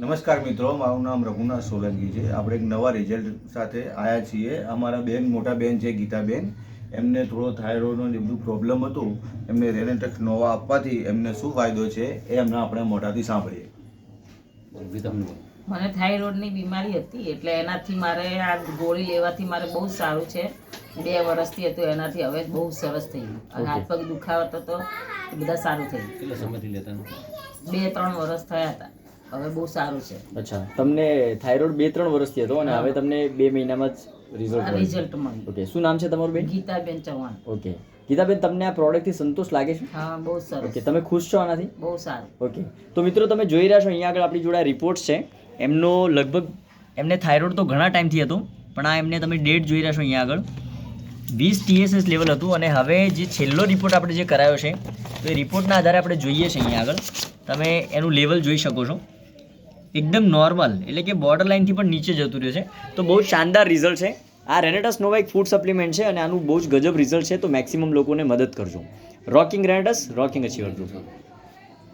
નમસ્કાર મિત્રો મારું નામ રઘુનાથ સોલંકી છે. આપણે એક નવા રિઝલ્ટ સાથે આવ્યા છીએ. અમારા બેન મોટા બેન છે ગીતાબેન. એમને થોડો થાઇરોઇડનો બધું પ્રોબ્લેમ હતું. એમને રેનેટેક્સ નોવા આપવાથી એમને શું ફાયદો છે એ એમને આપણે મોઢાથી સાંભળીએ. મને થાઇરોઇડની બીમારી હતી એટલે એનાથી મારે આ ગોળી લેવાથી મારે બહુ સારું છે. બે વર્ષથી હતું એનાથી હવે બહુ સરસ થઈ ગયું. અને હાથ પગ દુખાવતો હતો એ બધા સારું થઈ કેટલા સમયથી લેતા ગયું બે ત્રણ વર્ષ થયા હતા. હવે બહુ સારું છે. અચ્છા. તમને થાઇરોઇડ બે ત્રણ વર્ષથી હતો અને હવે તમને બે મહિનામાં જ રિઝલ્ટ રિઝલ્ટ મળ્યું. ઓકે શું નામ છે તમારું બેન? ગીતાબેન ચૌહાણ. ઓકે ગીતાબેન તમને આ પ્રોડક્ટથી સંતોષ લાગે છે? હા બહુ સારું ઓકે તમે ખુશ છો આનાથી? બહુ સારું. ઓકે તો મિત્રો તમે જોઈ રહ્યા છો અહીંયા આગળ આપણી જોડે રિપોર્ટ્સ છે. એમનો લગભગ એમને થાઇરોઇડ તો ઘણા ટાઈમથી હતો પણ આ એમને તમે ડેટ જોઈ રહ્યા છો અહીંયા આગળ. વીસ ટીએસએસ લેવલ હતું અને હવે જે છેલ્લો રિપોર્ટ આપણે જે કરાયો છે તો એ રિપોર્ટના આધારે આપણે જોઈએ છે અહીંયા આગળ. તમે એનું લેવલ જોઈ શકો છો. એકદમ નોર્મલ એટલે કે બોર્ડર લાઇનથી પણ નીચે જતું રહ્યું છે. તો બહુ શાનદાર રિઝલ્ટ છે. આ રેનેટસ નોવા એક ફૂડ સપ્લિમેન્ટ છે અને આનું બહુ જ ગજબ રિઝલ્ટ છે, તો મેક્સિમમ લોકોને મદદ કરજો. રોકિંગ રેનેટસ રોકિંગ અચીવર કરજો